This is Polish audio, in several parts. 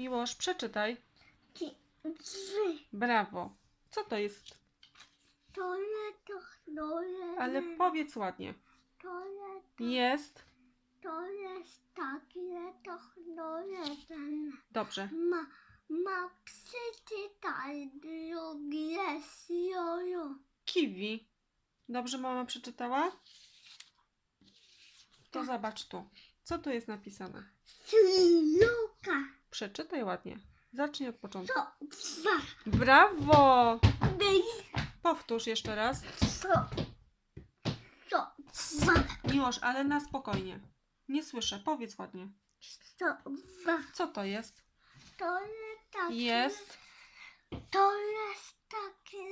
Miłosz, przeczytaj. Trzy. Brawo. Co to jest? To nie to, to nie. Ale powiedz ładnie. Jest. to jest takie, to, to nie ten. Dobrze. Ma, ma przeczytaj drugie słowo. Kiwi. Dobrze mama przeczytała? To zobacz tu. Co tu jest napisane? Syluka. Przeczytaj ładnie. Zacznij od początku. Dwa. Brawo! Być. Powtórz jeszcze raz. To dwa. Miłosz, ale na spokojnie. Nie słyszę. Powiedz ładnie. Dwa. Co to jest? To jest takie. Jest. To jest takie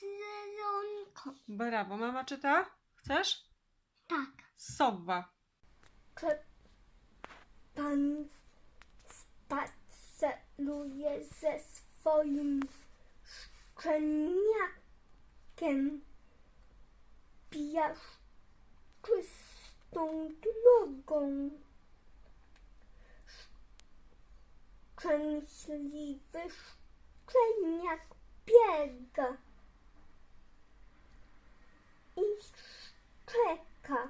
zielonko. Brawo. Mama czyta? Chcesz? Tak. Sowa. Swoim szczeniakiem piaszczystą drogą? Szczęśliwy szczeniak biega i szczeka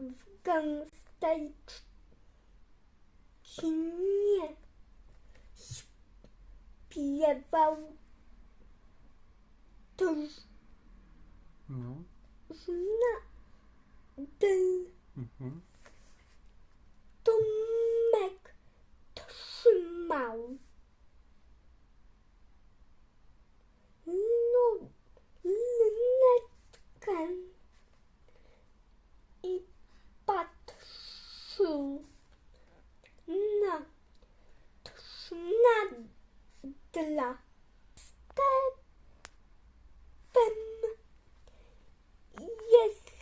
w gęstej trzcinie śpiewał też No. zna del Mhm. Tomek trzymał lu- lunetkę i patrzył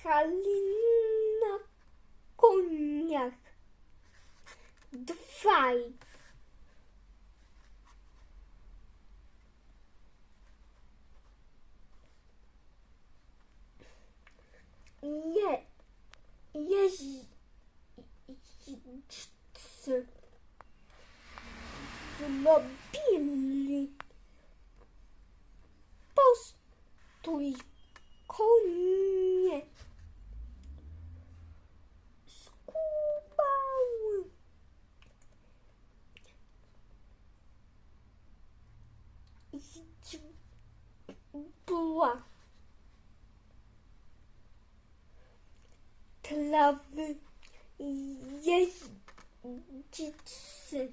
Salina Cognac. Dwaj. Je, jeźdźcy z mobilnym. Była. Trawy jeździcy